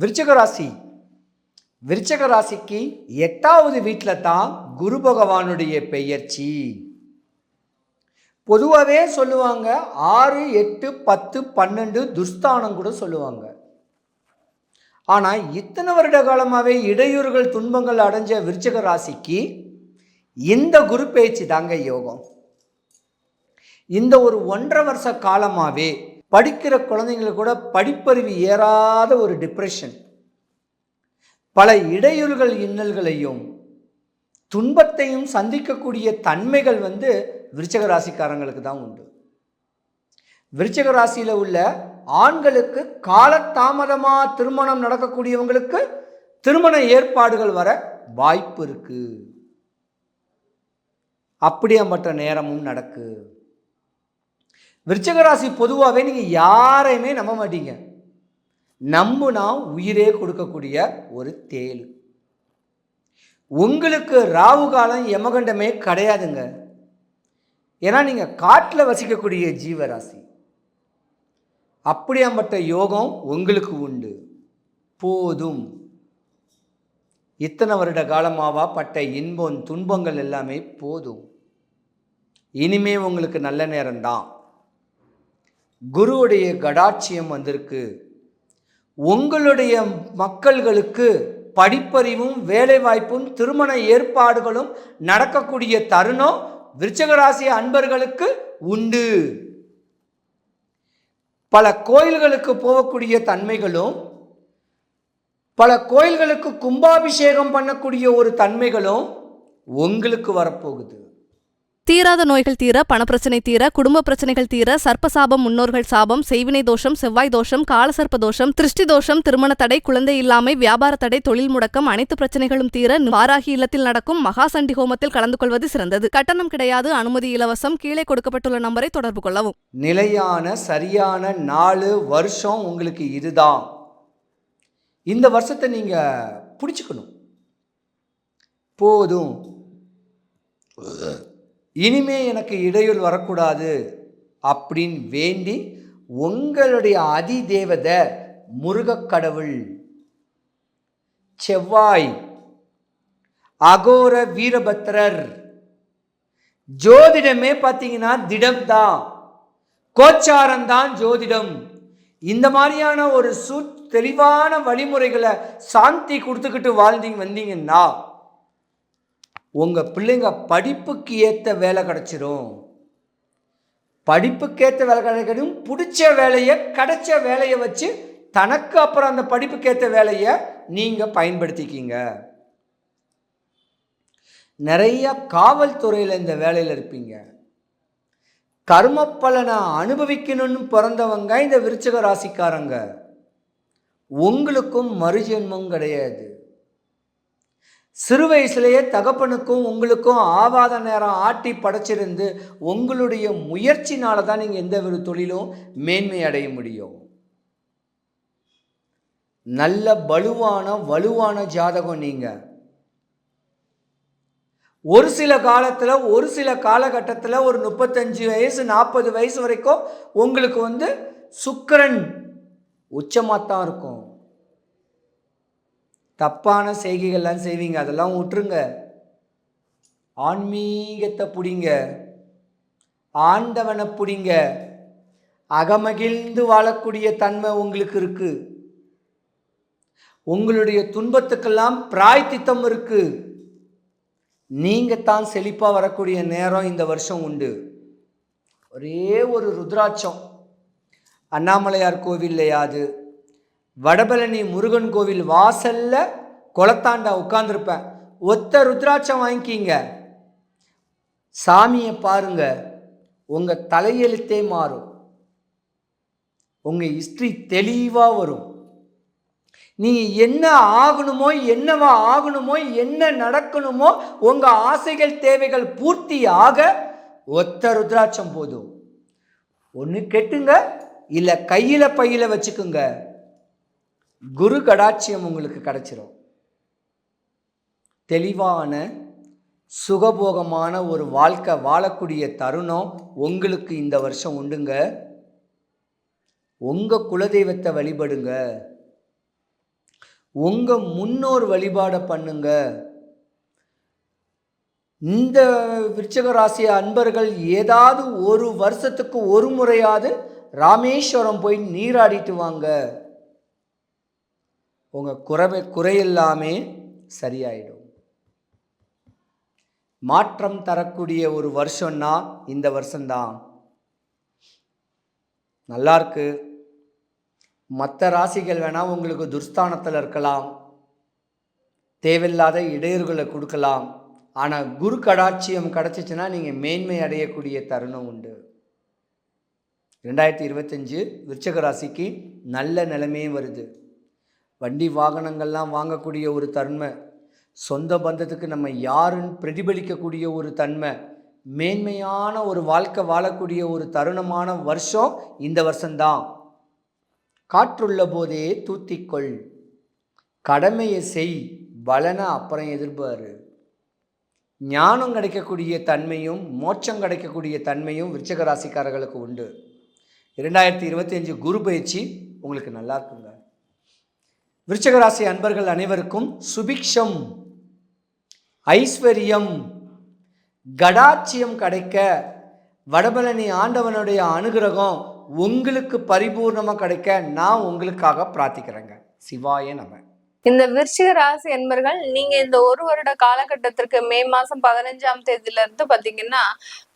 விருச்சக ராசி. விருச்சக ராசிக்கு எட்டாவது வீட்டில் தான் குரு பகவானுடைய பெயர்ச்சி. பொதுவாகவே சொல்லுவாங்க ஆறு எட்டு பத்து பன்னெண்டு துர்ஸ்தானம் கூட சொல்லுவாங்க. ஆனால் இத்தனை வருட காலமாகவே இடையூறுகள் துன்பங்கள் அடைஞ்ச விருச்சக ராசிக்கு இந்த குரு பேச்சு தாங்க யோகம். இந்த ஒரு ஒன்றரை வருஷ காலமாகவே படிக்கிற குழந்தைங்களுக்கு கூட படிப்பறிவு ஏறாத ஒரு டிப்ரெஷன் பல இடையூறுகள் இன்னல்களையும் துன்பத்தையும் சந்திக்கக்கூடிய தன்மைகள் வந்து விருச்சக ராசிக்காரங்களுக்கு தான் உண்டு. விருச்சக ராசியில் உள்ள ஆண்களுக்கு காலதாமதமாக திருமணம் நடக்கக்கூடியவங்களுக்கு திருமண ஏற்பாடுகள் வர வாய்ப்பு இருக்குது அப்படியாப்பட்ட நேரமும் நடக்கு. விருச்சகராசி பொதுவாகவே நீங்கள் யாரையுமே நம்ப மாட்டீங்க. நம்புனா உயிரே கொடுக்கக்கூடிய ஒரு தேள். உங்களுக்கு ராகு காலம் யமகண்டமே கிடையாதுங்க. ஏன்னா நீங்கள் காட்டில் வசிக்கக்கூடிய ஜீவராசி. அப்படியாப்பட்ட யோகம் உங்களுக்கு உண்டு. போதும். இத்தனை வருட காலமாவா பட்ட இன்பம் துன்பங்கள் எல்லாமே போதும். இனிமே உங்களுக்கு நல்ல நேரம்தான். குருவுடைய கடாட்சியம் வந்திருக்கு. உங்களுடைய மக்கள்களுக்கு படிப்பறிவும் வேலைவாய்ப்பும் திருமண ஏற்பாடுகளும் நடக்கக்கூடிய தருணம் விருச்சகராசி அன்பர்களுக்கு உண்டு. பல கோயில்களுக்கு போகக்கூடிய தன்மைகளும் பல கோயில்களுக்கு கும்பாபிஷேகம் பண்ணக்கூடிய ஒரு தன்மைகளும் உங்களுக்கு வரப்போகுது. தீராத நோய்கள் தீர பணப்பிரச்சனை தீர குடும்ப பிரச்சனைகள் தீர சர்ப்பசாபம் முன்னோர்கள் சாபம் செய்வினை தோஷம் செவ்வாய் தோஷம் காலசர்ப்ப தோஷம் திருஷ்டி தோஷம் திருமண தடை குழந்தை இல்லாமை வியாபார தடை தொழில் முடக்கம் அனைத்து பிரச்சனைகளும் தீர வாராகி இல்லத்தில் நடக்கும் மகாசண்டி ஹோமத்தில் கலந்து கொள்வது சிறந்தது. கட்டணம் கிடையாது அனுமதி இலவசம் கீழே கொடுக்கப்பட்டுள்ள நம்பரை தொடர்பு கொள்ளவும். நிலையான சரியான நாலு வருஷம் உங்களுக்கு இதுதான். இந்த வருஷத்தை நீங்கள் பிடிச்சிக்கணும். போதும். இனிமே எனக்கு இடையூறு வரக்கூடாது அப்படின்னு வேண்டி உங்களுடைய அதி தேவதை முருகக்கடவுள். செவ்வாய் அகோர வீரபத்ரர். ஜோதிடமே பார்த்தீங்கன்னா திடம்தான். கோச்சாரம்தான் ஜோதிடம். இந்த மாதிரியான ஒரு சு தெளிவான வழிமுறைகளை சாந்தி கொடுத்துக்கிட்டு வாழ்ந்தீங்க வந்தீங்கன்னா உங்கள் பிள்ளைங்க படிப்புக்கு ஏற்ற வேலை கிடச்சிரும். படிப்புக்கேற்ற வேலை கிடைக்கணும். பிடிச்ச வேலையை கிடைச்ச வேலையை வச்சு தனக்கு அப்புறம் அந்த படிப்புக்கேற்ற வேலையை நீங்கள் பயன்படுத்திக்கிங்க. நிறைய காவல்துறையில் இந்த வேலையில் இருப்பீங்க. கர்ம பலனை அனுபவிக்கணும்னு பிறந்தவங்க இந்த விருச்சக ராசிக்காரங்க. உங்களுக்கும் மறுஜென்மம் கிடையாது. சிறு வயசுலேயே தகப்பனுக்கும் உங்களுக்கும் ஆவாத நேரம் ஆட்டி படைச்சிருந்து உங்களுடைய முயற்சினால தான் நீங்கள் எந்த ஒரு தொழிலும் மேன்மை அடைய முடியும். நல்ல வலுவான வலுவான ஜாதகம் நீங்கள் ஒரு சில காலத்தில் ஒரு சில காலகட்டத்தில் ஒரு முப்பத்தஞ்சு வயசு நாற்பது வயசு வரைக்கும் உங்களுக்கு வந்து சுக்கரன் உச்சமாக தான் இருக்கும். தப்பான செய்கைகள்லாம் செய்வீங்க அதெல்லாம் விட்டுருங்க ஆன்மீகத்தை பிடிங்க. ஆண்டவனை பிடிங்க. அகமகிழ்ந்து வாழக்கூடிய தன்மை உங்களுக்கு இருக்கு. உங்களுடைய துன்பத்துக்கெல்லாம் பிராய்த்தித்தம் இருக்கு. நீங்கள் தான் செழிப்பாக வரக்கூடிய நேரம் இந்த வருஷம் உண்டு. ஒரே ஒரு ருத்ராட்சம். அண்ணாமலையார் கோவில்லையாது வடபழனி முருகன் கோவில் வாசல்ல குளத்தாண்டா உட்காந்துருப்பேன் ஒத்த ருத்ராட்சம் வாங்கிக்கிங்க. சாமியை பாருங்க. உங்க தலையெழுத்தே மாறும். உங்க ஹிஸ்ட்ரி தெளிவாக வரும். நீங்க என்ன ஆகணுமோ என்னவா ஆகணுமோ என்ன நடக்கணுமோ உங்க ஆசைகள் தேவைகள் பூர்த்தி ஆக ஒத்த ருத்ராட்சம் போதும். ஒன்று கெட்டுங்க இல்லை கையில் பையில் வச்சுக்குங்க. குரு கடாட்சியம் உங்களுக்கு கிடச்சிரும். தெளிவான சுகபோகமான ஒரு வாழ்க்கை வாழக்கூடிய தருணம் உங்களுக்கு இந்த வருஷம் உண்டுங்க. உங்கள் குலதெய்வத்தை வழிபடுங்க. உங்கள் முன்னோர் வழிபாடை பண்ணுங்க. இந்த விருச்சக ராசி அன்பர்கள் ஏதாவது ஒரு வருஷத்துக்கு ஒரு முறையாவது ராமேஸ்வரம் போய் நீராடிட்டு வாங்க. உங்கள் குறை குறையெல்லாமே சரியாயிடும். மாற்றம் தரக்கூடிய ஒரு வருஷம்னா இந்த வருஷம்தான். நல்லா இருக்கு. மற்ற ராசிகள் வேணால் உங்களுக்கு துர்ஸ்தானத்தில் இருக்கலாம். தேவையில்லாத இடையூறுகளை கொடுக்கலாம். ஆனால் குரு கடாட்சியம் கிடச்சிச்சின்னா நீங்கள் மேன்மை அடையக்கூடிய தருணம் உண்டு. ரெண்டாயிரத்தி இருபத்தஞ்சு விருச்சக ராசிக்கு நல்ல நிலைமையும் வருது. வண்டி வாகனங்கள்லாம் வாங்கக்கூடிய ஒரு தன்மை சொந்த பந்தத்துக்கு நம்ம யாருன்னு பிரதிபலிக்கக்கூடிய ஒரு தன்மை மேன்மையான ஒரு வாழ்க்கை வாழக்கூடிய ஒரு தருணமான வருஷம் இந்த வருஷம்தான். காற்றுள்ள போதே தூத்திக்கொள் கடமையை செய் பலனை அப்புறம் எதிர்பாரு. ஞானம் கிடைக்கக்கூடிய தன்மையும் மோட்சம் கிடைக்கக்கூடிய தன்மையும் விருச்சக ராசிக்காரர்களுக்கு உண்டு. இரண்டாயிரத்தி இருபத்தி அஞ்சு குரு பயிற்சி உங்களுக்கு நல்லா இருக்குங்க. விருச்சகராசி அன்பர்கள் அனைவருக்கும் சுபிக்ஷம் ஐஸ்வர்யம் கடாட்சியம் கிடைக்க வடபழனி ஆண்டவனுடைய அனுகிரகம் உங்களுக்கு பரிபூர்ணமாக கிடைக்க நான் உங்களுக்காக பிரார்த்திக்கிறேங்க. சிவாய நம்ம இந்த விருச்சிக ராசி என்பர்கள் நீங்க இந்த ஒரு வருட காலகட்டத்திற்கு மே மாசம் பதினஞ்சாம் தேதியில இருந்து பாத்தீங்கன்னா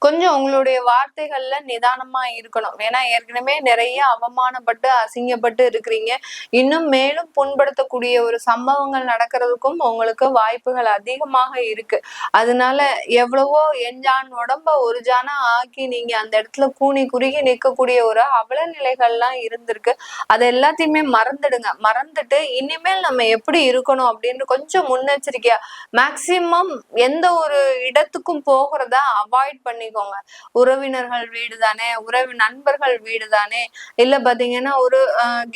கொஞ்சம் உங்களுடைய வார்த்தைகள்ல நிதானமா இருக்கணும். ஏன்னா ஏற்கனவே நிறைய அவமானப்பட்டு அசிங்கப்பட்டு இருக்கிறீங்க. இன்னும் மேலும் புண்படுத்தக்கூடிய ஒரு சம்பவங்கள் நடக்கிறதுக்கும் உங்களுக்கு வாய்ப்புகள் அதிகமாக இருக்கு. அதனால எவ்வளவோ எஞ்சான் உடம்ப ஒரு ஜானா ஆக்கி நீங்க அந்த இடத்துல கூனி குறுகி நிற்கக்கூடிய ஒரு அவல நிலைகள்லாம் இருந்திருக்கு. அது எல்லாத்தையுமே மறந்துடுங்க. மறந்துட்டு இனிமேல் நம்ம எப்படி இருக்கணும் அப்படின்னு கொஞ்சம் முன்னெச்சரிக்கையா மேக்சிமம் எந்த ஒரு இடத்துக்கும் போகிறத அவாய்ட் பண்ணிக்கோங்க. உறவினர்கள் வீடு தானே உறவு நண்பர்கள் வீடு தானே இல்ல பாத்தீங்கன்னா ஒரு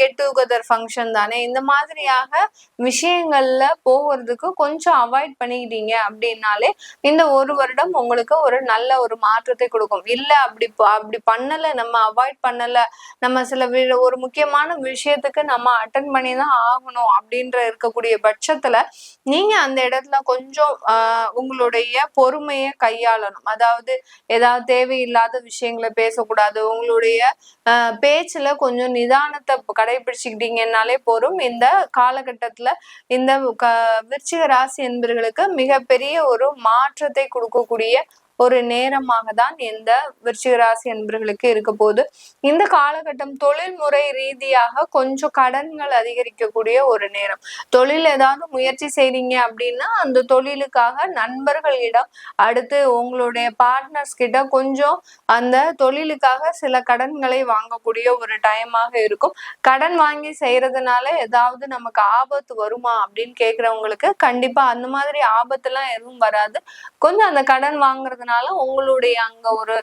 கெட் டுகெதர் ஃபங்க்ஷன் தானே இந்த மாதிரியாக விஷயங்கள்ல போகிறதுக்கு கொஞ்சம் அவாய்ட் பண்ணிக்கிட்டீங்க அப்படின்னாலே இந்த ஒரு வருடம் உங்களுக்கு ஒரு நல்ல ஒரு மாற்றத்தை கொடுக்கும். இல்ல அப்படி அப்படி பண்ணல நம்ம அவாய்ட் பண்ணல நம்ம சில ஒரு முக்கியமான விஷயத்துக்கு நம்ம அட்டன் பண்ணி தான் ஆகணும் அப்படின்ற இருக்கக்கூடிய பட்சத்துல நீங்க அந்த இடத்துல கொஞ்சம் ஆஹ் உங்களுடைய பொறுமையை கையாளணும். அதாவது ஏதாவது தேவையில்லாத விஷயங்களை பேசக்கூடாது. உங்களுடைய பேச்சுல கொஞ்சம் நிதானத்தை கடைபிடிச்சுக்கிட்டீங்கன்னாலே போதும். இந்த காலகட்டத்துல இந்த விருச்சிக ராசி என்பவர்களுக்கு மிகப்பெரிய ஒரு மாற்றத்தை கொடுக்கக்கூடிய ஒரு நேரமாக தான் இந்த விருச்சிக ராசி என்பவர்களுக்கு இருக்க போகுது. இந்த காலகட்டம் தொழில்முறை ரீதியாக கொஞ்சம் கடன்கள் அதிகரிக்கக்கூடிய ஒரு நேரம். தொழில் ஏதாவது முயற்சி செய்றீங்க அப்படின்னா அந்த தொழிலுக்காக நண்பர்களிடம் அடுத்து உங்களுடைய பார்ட்னர்ஸ் கிட்ட கொஞ்சம் அந்த தொழிலுக்காக சில கடன்களை வாங்கக்கூடிய ஒரு டைமாக இருக்கும். கடன் வாங்கி செய்யறதுனால ஏதாவது நமக்கு ஆபத்து வருமா அப்படின்னு கேட்குறவங்களுக்கு கண்டிப்பா அந்த மாதிரி ஆபத்துலாம் எதுவும் வராது. கொஞ்சம் அந்த கடன் வாங்குறது இருக்கிறதுனால உங்களுடைய அங்க ஒரு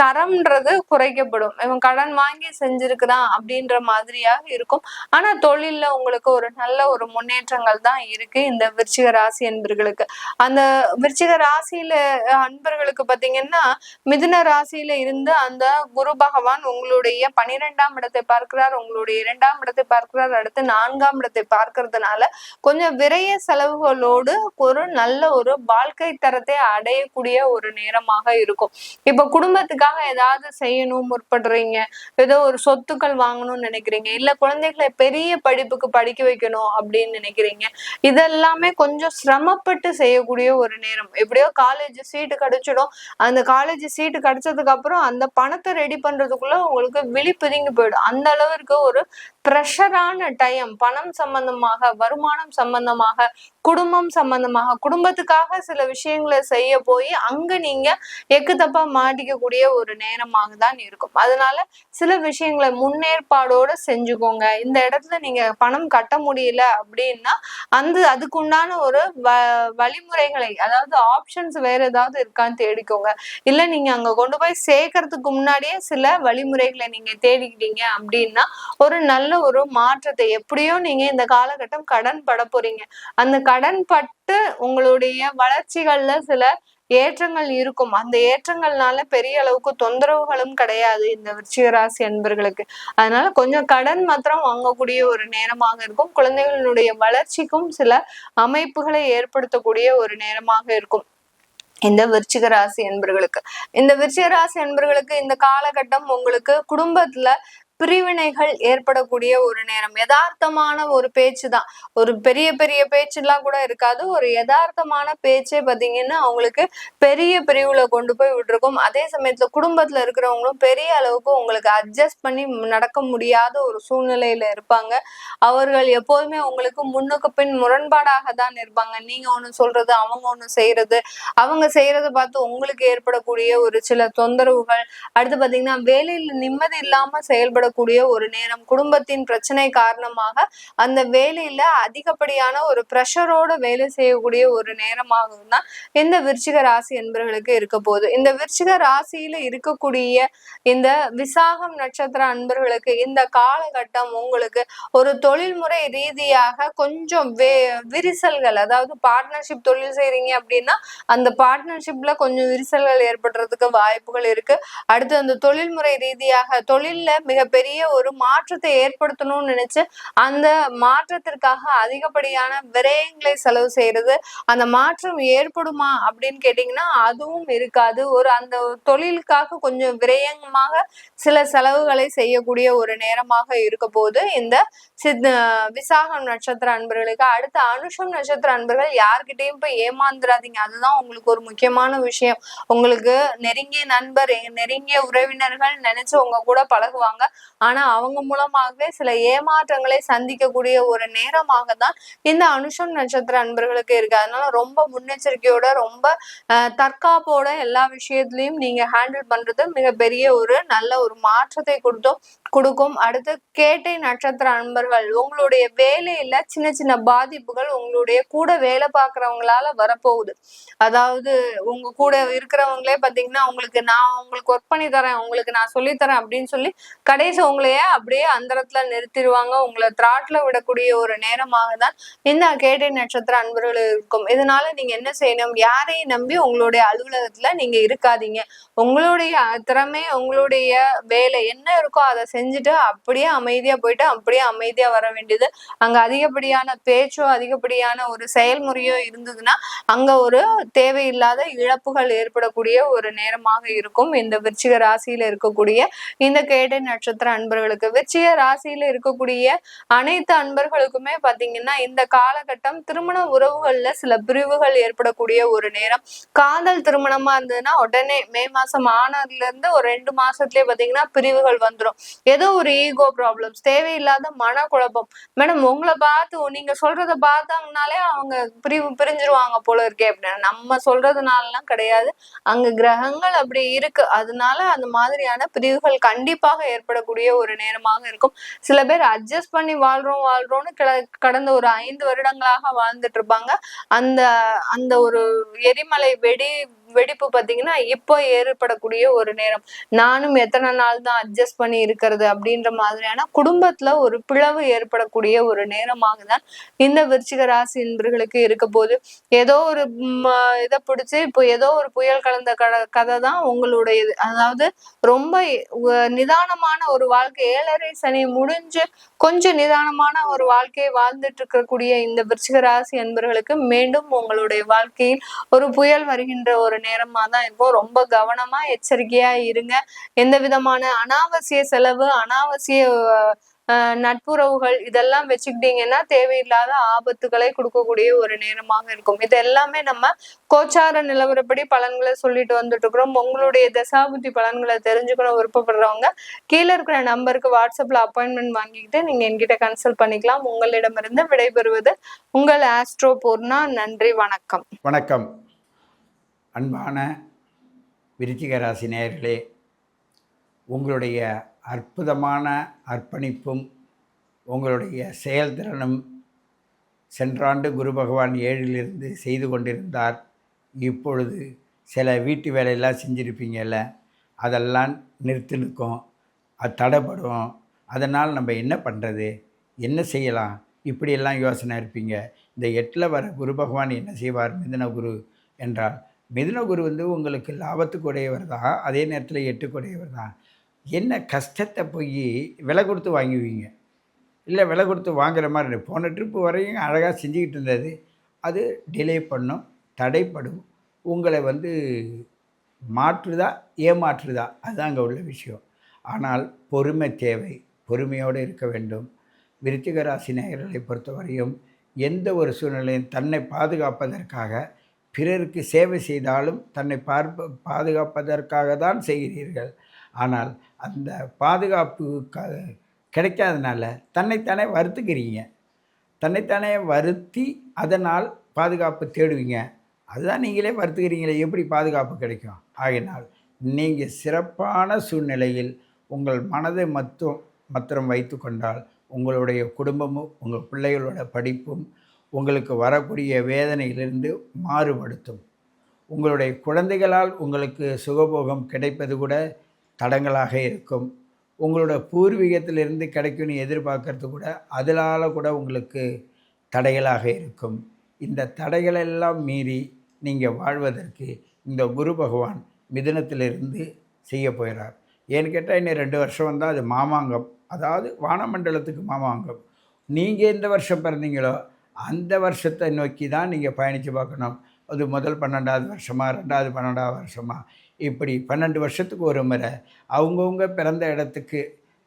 தரம்ன்றது குறைக்கப்படும். இவன் கடன் வாங்கி செஞ்சிருக்கிறான் அப்படின்ற மாதிரியாக இருக்கும். ஆனா தொழில்ல உங்களுக்கு ஒரு நல்ல ஒரு முன்னேற்றங்கள் தான் இருக்கு இந்த விருச்சிக ராசி என்பர்களுக்கு அந்த விருச்சிக ராசியில அன்பர்களுக்கு பாத்தீங்கன்னா மிதுன ராசியில இருந்து அந்த குரு பகவான் உங்களுடைய பனிரெண்டாம் இடத்தை பார்க்கிறார் உங்களுடைய இரண்டாம் இடத்தை பார்க்கிறார் அடுத்து நான்காம் இடத்தை பார்க்கறதுனால கொஞ்சம் விரைய செலவுகளோடு ஒரு நல்ல ஒரு வாழ்க்கை தரத்தை அடையக்கூடிய ஒரு நேரமாக இருக்கும். இப்ப குடும்பத்துக்காக ஏதாவது செய்யணும் முற்படுறீங்க. ஏதோ ஒரு சொத்துக்கள் வாங்கணும்னு நினைக்கிறீங்க. இல்ல குழந்தைகளை பெரிய படிப்புக்கு படிக்க வைக்கணும் அப்படின்னு நினைக்கிறீங்க. இதெல்லாமே கொஞ்சம் சிரமப்பட்டு செய்யக்கூடிய ஒரு நேரம். எப்படியோ காலேஜ் சீட்டு கிடைச்சிடும். அந்த காலேஜ் சீட்டு கிடைச்சதுக்கு அப்புறம் அந்த பணத்தை ரெடி பண்றதுக்குள்ள உங்களுக்கு விழி பிதுங்கி போயிடும். அந்த அளவிற்கு ஒரு ப்ரெஷரான டைம் பணம் சம்பந்தமாக வருமானம் சம்பந்தமாக குடும்பம் சம்பந்தமாக குடும்பத்துக்காக சில விஷயங்களை செய்ய போய் அங்க நீங்க எக்கு தப்பா மாட்டிக்கக்கூடிய ஒரு நேரமாக தான் இருக்கும். அதனால சில விஷயங்களை முன்னேற்பாடோட செஞ்சுக்கோங்க. இந்த இடத்துல நீங்க பணம் கட்ட முடியல அப்படின்னா அந்த அதுக்குண்டான ஒரு வ வழிமுறைகளை அதாவது ஆப்ஷன்ஸ் வேற ஏதாவது இருக்கான்னு தேடிக்கோங்க. இல்ல நீங்க அங்க கொண்டு போய் சேர்க்கறதுக்கு முன்னாடியே சில வழிமுறைகளை நீங்க தேடிக்கிட்டீங்க அப்படின்னா ஒரு நல்ல ஒரு மாற்றத்தை எப்படியோ நீங்க இந்த காலகட்டம் கடன் பட போறீங்க. அந்த கடன் பட்டு உங்களுடைய வளர்ச்சிகள்ல சில ஏற்றங்கள் இருக்கும். அந்த ஏற்றங்கள்னால பெரிய அளவுக்கு தொந்தரவுகளும் கிடையாது இந்த விருச்சிகராசி அன்பர்களுக்கு. அதனால கொஞ்சம் கடன் மாத்திரம் வாங்கக்கூடிய ஒரு நேரமாக இருக்கும். குழந்தைகளுடைய வளர்ச்சிக்கும் சில அமைப்புகளை ஏற்படுத்தக்கூடிய ஒரு நேரமாக இருக்கும். இந்த விருச்சிக ராசி என்பர்களுக்கு இந்த விருச்சிக ராசி என்பர்களுக்கு இந்த காலகட்டம் உங்களுக்கு குடும்பத்துல பிரிவினைகள் ஏற்படக்கூடிய ஒரு நேரம். யதார்த்தமான ஒரு பேச்சு தான் ஒரு பெரிய பெரிய பேச்சுலாம் கூட இருக்காது. ஒரு யதார்த்தமான பேச்சே பாத்தீங்கன்னா அவங்களுக்கு பெரிய பிரிவுல கொண்டு போய் விட்டுருக்கும். அதே சமயத்துல குடும்பத்துல இருக்கிறவங்களும் பெரிய அளவுக்கு உங்களுக்கு அட்ஜஸ்ட் பண்ணி நடக்க முடியாத ஒரு சூழ்நிலையில இருப்பாங்க. அவர்கள் எப்போதுமே உங்களுக்கு முன்னுக்கு பின் முரண்பாடாக தான் இருப்பாங்க. நீங்க ஒண்ணு சொல்றது அவங்க ஒண்ணு செய்யறது அவங்க செய்யறத பார்த்து உங்களுக்கு ஏற்படக்கூடிய ஒரு சில தொந்தரவுகள். அடுத்து பாத்தீங்கன்னா வேலையில நிம்மதி இல்லாம செயல்படக்கூடிய ஒரு நேரம் குடும்பத்தின் பிரச்சனை காரணமாக அந்த வேலையில அதிகப்படியான ஒரு ப்ரெஷரோட வேலை செய்யக்கூடிய ஒரு நேரமாகவும் தான் இந்த விருச்சிக ராசி என்பவர்களுக்கு இருக்க போகுது. இந்த விருச்சிக ராசியில இருக்கக்கூடிய இந்த விசாகம் நட்சத்திர அன்பர்களுக்கு இந்த காலகட்டம் உங்களுக்கு ஒரு தொழில்முறை ரீதியாக கொஞ்சம் வே விரிசல்கள் அதாவது பார்ட்னர்ஷிப் தொழில் செய்றீங்க அப்படின்னா அந்த பார்ட்னர்ஷிப்ல கொஞ்சம் விரிசல்கள் ஏற்படுறதுக்கு வாய்ப்புகள் இருக்கு. அடுத்து அந்த தொழில்முறை ரீதியாக தொழில்ல பெரிய ஒரு மாற்றத்தை ஏற்படுத்தணும்னு நினைச்சு அந்த மாற்றத்திற்காக அதிகப்படியான விரயங்களை செலவு செய்யறது அந்த மாற்றம் ஏற்படுமா அப்படின்னு கேட்டீங்கன்னா அதுவும் இருக்காது. ஒரு அந்த தொழிலுக்காக கொஞ்சம் விரயமாக சில செலவுகளை செய்யக்கூடிய ஒரு நேரமாக இருக்க போது இந்த சித் விசாகம் நட்சத்திர அன்பர்களுக்கு அடுத்த அனுஷம் நட்சத்திர அன்பர்கள் யார்கிட்டையும் போய் ஏமாந்துடாதீங்க அதுதான் உங்களுக்கு ஒரு முக்கியமான விஷயம். உங்களுக்கு நெருங்கிய நண்பர் நெருங்கிய உறவினர்கள் நினைச்சு உங்க கூட பழகுவாங்க. ஆனா அவங்க மூலமாகவே சில ஏமாற்றங்களை சந்திக்கக்கூடிய ஒரு நேரமாக தான் இந்த அனுஷம் நட்சத்திர அன்பர்களுக்கு இருக்கு. அதனால ரொம்ப முன்னெச்சரிக்கையோட ரொம்ப தற்காப்போட எல்லா விஷயத்திலையும் நீங்க ஹேண்டில் பண்றது மிகப்பெரிய ஒரு நல்ல ஒரு மாற்றத்தை கொடுத்தோம் கொடுக்கும். அடுத்து கேட்டை நட்சத்திர அன்பர்கள் உங்களுடைய வேலையில சின்ன சின்ன பாதிப்புகள் உங்களுடைய கூட வேலை பார்க்கறவங்களால வரப்போகுது. அதாவது உங்க கூட இருக்கிறவங்களே பாத்தீங்கன்னா உங்களுக்கு நான் உங்களுக்கு ஒர்க் பண்ணி தரேன் உங்களுக்கு நான் சொல்லித்தரேன் அப்படின்னு சொல்லி கடைசி உங்களையே அப்படியே அந்தரத்துல நிறுத்திடுவாங்க. உங்களை திராட்ல விடக்கூடிய ஒரு நேரமாக தான் இந்த கேட்டை நட்சத்திர அன்பர்கள் இருக்கும். இதனால நீங்க என்ன செய்யணும்? யாரையும் நம்பி உங்களுடைய அலுவலகத்துல நீங்க இருக்காதீங்க. உங்களுடைய திறமை உங்களுடைய வேலை என்ன இருக்கோ அதை செஞ்சுட்டு அப்படியே அமைதியா போயிட்டு அப்படியே அமைதியா வர வேண்டியது. அங்க அதிகப்படியான பேச்சோ அதிகப்படியான ஒரு செயல்முறையோ இருந்ததுன்னா அங்க ஒரு தேவையில்லாத இழப்புகள் ஏற்படக்கூடிய ஒரு நேரமாக இருக்கும். இந்த விருச்சிக ராசியில இருக்கக்கூடிய இந்த கேட்டை நட்சத்திர அன்பர்களுக்கு விச்சய ராசியில இருக்கக்கூடிய அனைத்து அன்பர்களுக்குமே பாத்தீங்கன்னா இந்த காலகட்டம் திருமண உறவுகள்ல சில பிரிவுகள் ஏற்படக்கூடிய ஒரு நேரம். காதல் திருமணமா இருந்ததுன்னா உடனே மே மாசம் ஆனதுல இருந்து ஒரு ரெண்டு மாசத்துலயே பாத்தீங்கன்னா பிரிவுகள் வந்துடும் ஏதோ ஒரு ஈகோ ப்ராப்ளம்ஸ் தேவையில்லாத மனக்குழப்பம். மேடம் உங்களை பார்த்து நீங்க சொல்றத பார்த்தாங்கனாலே அவங்க பிரிவு பிரிஞ்சிருவாங்க போல இருக்கே அப்படின்னு. நம்ம சொல்றதுனாலலாம் கிடையாது. அங்க கிரகங்கள் அப்படி இருக்கு. அதனால அந்த மாதிரியான பிரிவுகள் கண்டிப்பாக ஏற்படக்கூடிய ஒரு நேரமாக இருக்கும். சில பேர் அட்ஜஸ்ட் பண்ணி வாழ்றோம் வாழ்றோம்னு கடந்த ஒரு ஐந்து வருடங்களாக வாழ்ந்துட்டு இருப்பாங்க. அந்த அந்த ஒரு எரிமலை வெடி வெடிப்பு பார்த்தீங்கன்னா இப்போ ஏற்படக்கூடிய ஒரு நேரம். நானும் எத்தனை நாள் தான் அட்ஜஸ்ட் பண்ணி இருக்கிறது அப்படின்ற மாதிரியான குடும்பத்துல ஒரு பிளவு ஏற்படக்கூடிய ஒரு நேரமாக தான் இந்த விருச்சிக ராசி என்பர்களுக்கு இருக்க போது ஏதோ ஒரு இதை பிடிச்சி இப்போ ஏதோ ஒரு புயல் கலந்த கதை தான் உங்களுடையது. அதாவது ரொம்ப நிதானமான ஒரு வாழ்க்கை ஏழரை சனி முடிஞ்சு கொஞ்சம் நிதானமான ஒரு வாழ்க்கையை வாழ்ந்துட்டு இருக்கக்கூடிய இந்த விருச்சிக ராசி என்பர்களுக்கு மீண்டும் உங்களுடைய வாழ்க்கையில் ஒரு புயல் வருகின்ற ஒரு நேரமா தான் இருக்கும் ரொம்ப கவனமா எச்சரிக்கையா இருங்க. எந்த விதமான அனாவசிய செலவு அனாவசிய நட்புறவுகள் இதெல்லாம் வச்சுக்கிட்டீங்கன்னா தேவையில்லாத ஆபத்துகளை கொடுக்கக்கூடிய ஒரு நேரமாக இருக்கும். இது எல்லாமே நம்ம கோச்சார நிலவரப்படி பலன்களை சொல்லிட்டு வந்துட்டு இருக்கிறோம் உங்களுடைய தசாபுத்தி பலன்களை தெரிஞ்சுக்கணும் விருப்பப்படுறவங்க கீழே இருக்கிற நம்பருக்கு வாட்ஸ்அப்ல அப்பாயின்மெண்ட் வாங்கிக்கிட்டு நீங்க என்கிட்ட கன்சல்ட் பண்ணிக்கலாம். உங்களிடமிருந்து விடைபெறுவது உங்கள் ஆஸ்ட்ரோ பூர்ணா. நன்றி வணக்கம். வணக்கம். அன்பான விருச்சிக ராசி நேயர்களே உங்களுடைய அற்புதமான அர்ப்பணிப்பும் உங்களுடைய செயல்திறனும் சென்றாண்டு குரு பகவான் ஏழிலிருந்து செய்து கொண்டிருந்தார். இப்பொழுது சில வீட்டு வேலையெல்லாம் செஞ்சுருப்பீங்கல்ல அதெல்லாம் நிறுத்தி நிற்கும் அது தடைப்படும் அதனால் நம்ம என்ன பண்ணுறது என்ன செய்யலாம்? இப்படியெல்லாம் யோசனை இருப்பீங்க. இந்த எட்டில் வர குரு பகவான் என்ன செய்வார்? மிதன குரு என்றால் மிதுன குரு வந்து உங்களுக்கு லாபத்துக்கு உடையவர் தான் அதே நேரத்தில் எட்டுக்குடையவர் தான் என்ன கஷ்டத்தை போய் விலை கொடுத்து வாங்குவீங்க? இல்லை விலை கொடுத்து வாங்குற மாதிரி போன ட்ரிப்பு வரையும் அழகாக செஞ்சுக்கிட்டு இருந்தது. அது டிலே பண்ணும் தடைப்படும். உங்களை வந்து மாற்றுதா ஏமாற்றுதா? அதுதான் அங்கே உள்ள விஷயம். ஆனால் பொறுமை தேவை. பொறுமையோடு இருக்க வேண்டும். விருச்சிக ராசி நேயர்களை பொறுத்தவரையும் எந்த ஒரு சூழ்நிலையும் தன்னை பாதுகாப்பதற்காக பிறருக்கு சேவை செய்தாலும் தன்னை பார்ப்ப பாதுகாப்பதற்காக தான் செய்கிறீர்கள். ஆனால் அந்த பாதுகாப்பு க கிடைக்காதனால தன்னைத்தானே வருத்துக்கிறீங்க. தன்னைத்தானே வருத்தி அதனால் பாதுகாப்பு தேடுவீங்க. அதுதான் நீங்களே வருத்துக்கிறீங்களே எப்படி பாதுகாப்பு கிடைக்கும்? ஆகையினால் நீங்கள் சிறப்பான சூழ்நிலையில் உங்கள் மனதை மத்தும் மத்திரம் வைத்து கொண்டால் உங்களுடைய குடும்பமும் உங்கள் பிள்ளைகளோட படிப்பும் உங்களுக்கு வரக்கூடிய வேதனையிலிருந்து மாறுபடுத்தும். உங்களுடைய குழந்தைகளால் உங்களுக்கு சுகபோகம் கிடைப்பது கூட தடங்களாக இருக்கும். உங்களோட பூர்வீகத்திலிருந்து கிடைக்கும்னு எதிர்பார்க்கறது கூட அதனால் கூட உங்களுக்கு தடைகளாக இருக்கும். இந்த தடைகளெல்லாம் மீறி நீங்கள் வாழ்வதற்கு இந்த குரு பகவான் மிதுனத்திலிருந்து செய்ய போகிறார். ஏன்னு கேட்டால் இன்னும் ரெண்டு வருஷம் வந்தால் அது மாமாங்கம். அதாவது வானமண்டலத்துக்கு மாமாங்கம். நீங்கள் எந்த வருஷம் பிறந்தீங்களோ அந்த வருஷத்தை நோக்கி தான் நீங்கள் பயணித்து பார்க்கணும். அது முதல் பன்னெண்டாவது வருஷமா ரெண்டாவது பன்னெண்டாவது வருஷமாக இப்படி பன்னெண்டு வருஷத்துக்கு ஒரு முறை அவங்கவுங்க பிறந்த இடத்துக்கு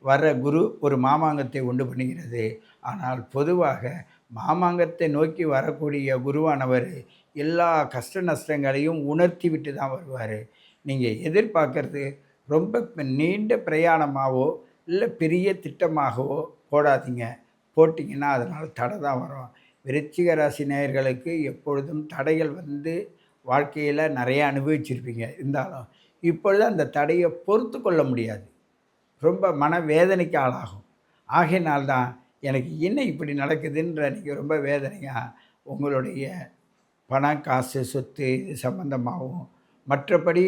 வர்ற குரு ஒரு மாமாங்கத்தை உண்டு பண்ணுகிறது. ஆனால் பொதுவாக மாமாங்கத்தை நோக்கி வரக்கூடிய குருவானவர் எல்லா கஷ்ட நஷ்டங்களையும் உணர்த்தி விட்டு தான் வருவார். நீங்கள் எதிர்பார்க்கறது ரொம்ப நீண்ட பிரயாணமாகவோ இல்லை பெரிய திட்டமாகவோ போடாதீங்க. போட்டிங்கன்னா அதனால் தடை தான் வரும். விருச்சிக ராசி நேயர்களுக்கு எப்பொழுதும் தடைகள் வந்து வாழ்க்கையில் நிறைய அனுபவிச்சிருப்பீங்க இருந்தாலும் இப்பொழுது அந்த தடையை பொறுத்து கொள்ள முடியாது. ரொம்ப மன வேதனைக்கு ஆளாகும். ஆகையினால்தான் எனக்கு என்ன இப்படி நடக்குதுன்ற நீங்கள் ரொம்ப வேதனையாக உங்களுடைய பணம் காசு சொத்து இது சம்பந்தமாகவும் மற்றபடி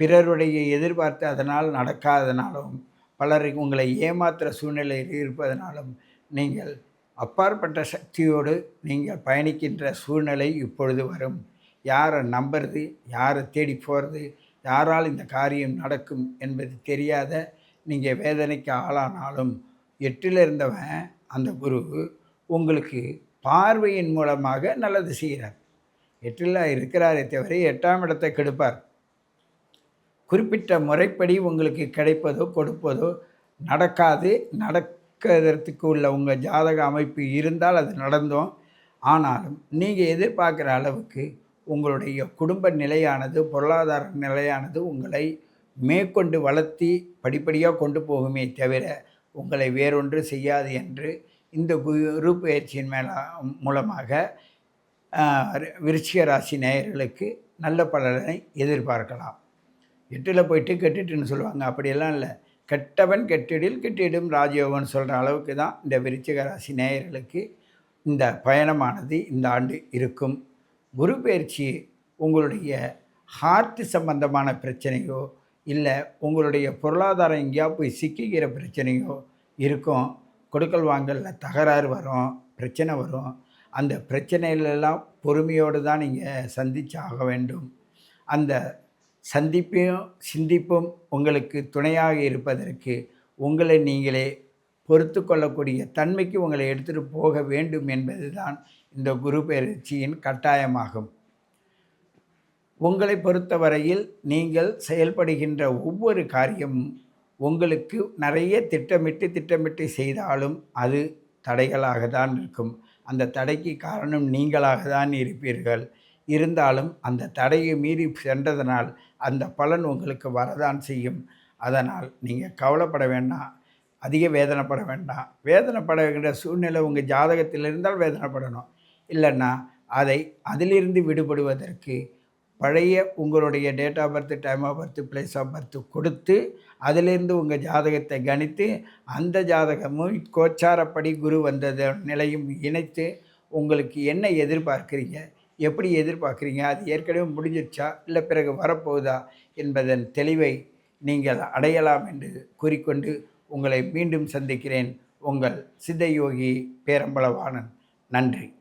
பிறருடைய எதிர்பார்த்து அதனால் நடக்காதனாலும் பலருக்கு உங்களை ஏமாத்துகிற சூழ்நிலையில் இருப்பதனாலும் நீங்கள் அப்பாற்பட்ட சக்தியோடு நீங்கள் பயணிக்கின்ற சூழ்நிலை இப்பொழுது வரும். யாரை நம்புறது யாரை தேடி போகிறது யாரால் இந்த காரியம் நடக்கும் என்பது தெரியாத நீங்கள் வேதனைக்கு ஆளானாலும் எட்டில் இருந்தவன் அந்த குரு உங்களுக்கு பார்வையின் மூலமாக நல்லது செய்கிறார். எட்டில் இருக்கிறாரே தவிர எட்டாம் இடத்தை கெடுப்பார். குறிப்பிட்ட முறைப்படி உங்களுக்கு கிடைப்பதோ கொடுப்பதோ நடக்காது நடக்கிறதுக்கு உள்ள உங்கள் ஜாதக அமைப்பு இருந்தால் அது நடந்தோம். ஆனாலும் நீங்கள் எதிர்பார்க்குற அளவுக்கு உங்களுடைய குடும்ப நிலையானது பொருளாதார நிலையானது உங்களை மேற்கொண்டு வளர்த்தி படிப்படியாக கொண்டு போகுமே தவிர உங்களை வேறொன்று செய்யாது என்று இந்த குரு பயிற்சியின் மேல மூலமாக விருச்சிக ராசி நேயர்களுக்கு நல்ல பலனை எதிர்பார்க்கலாம். எட்டில் போயிட்டு கெட்டுட்டுன்னு சொல்லுவாங்க. அப்படியெல்லாம் இல்லை. கெட்டவன் கெட்டிடில் கெட்டிடும் ராஜயோகம்னு சொல்கிற அளவுக்கு தான் இந்த விருச்சிக ராசி நேயர்களுக்கு இந்த பயணமானது இந்த ஆண்டு இருக்கும். குரு பயிற்சி உங்களுடைய ஹார்ட் சம்பந்தமான பிரச்சனையோ இல்லை உங்களுடைய பொருளாதாரம் எங்கேயா போய் சிக்கிக்கிற பிரச்சனையோ இருக்கும். கொடுக்கல் வாங்கலில் தகராறு வரும் பிரச்சனை வரும். அந்த பிரச்சனைகளெல்லாம் பொறுமையோடு தான் நீங்கள் சந்தித்து ஆக வேண்டும். அந்த சந்திப்பையும் சிந்திப்பும் உங்களுக்கு துணையாக இருப்பதற்கு உங்களை நீங்களே பொறுத்து கொள்ளக்கூடிய தன்மைக்கு உங்களை எடுத்துகிட்டு போக வேண்டும் என்பதுதான் இந்த குரு பயிற்சியின் கட்டாயமாகும். உங்களை பொறுத்தவரையில் நீங்கள் செயல்படுகின்ற ஒவ்வொரு காரியமும் உங்களுக்கு நிறைய திட்டமிட்டு திட்டமிட்டு செய்தாலும் அது தடைகளாக தான் இருக்கும். அந்த தடைக்கு காரணம் நீங்களாக தான் இருப்பீர்கள். இருந்தாலும் அந்த தடையை மீறி சென்றதனால் அந்த பலன் உங்களுக்கு வரதான் செய்யும். அதனால் நீங்கள் கவலைப்பட வேண்டாம். அதிக வேதனைப்பட வேண்டாம். வேதனைப்படுகின்ற சூழ்நிலை உங்கள் ஜாதகத்தில் இருந்தால் வேதனைப்படணும். இல்லைன்னா அதை அதிலிருந்து விடுபடுவதற்கு பழைய உங்களுடைய date of birth time of birth place of birth கொடுத்து அதிலிருந்து உங்கள் ஜாதகத்தை கணித்து அந்த ஜாதகமும் கோச்சாரப்படி குரு வந்தது நிலையும் இணைத்து உங்களுக்கு என்ன எதிர்பார்க்குறீங்க? எப்படி எதிர்பார்க்குறீங்க? அது ஏற்கனவே முடிஞ்சிருச்சா? இல்லை பிறகு வரப்போகுதா? என்பதன் தெளிவை நீங்கள் அடையலாம் என்று கூறிக்கொண்டு உங்களை மீண்டும் சந்திக்கிறேன். உங்கள் சித்தயோகி பேரம்பளவாணன் நன்றி.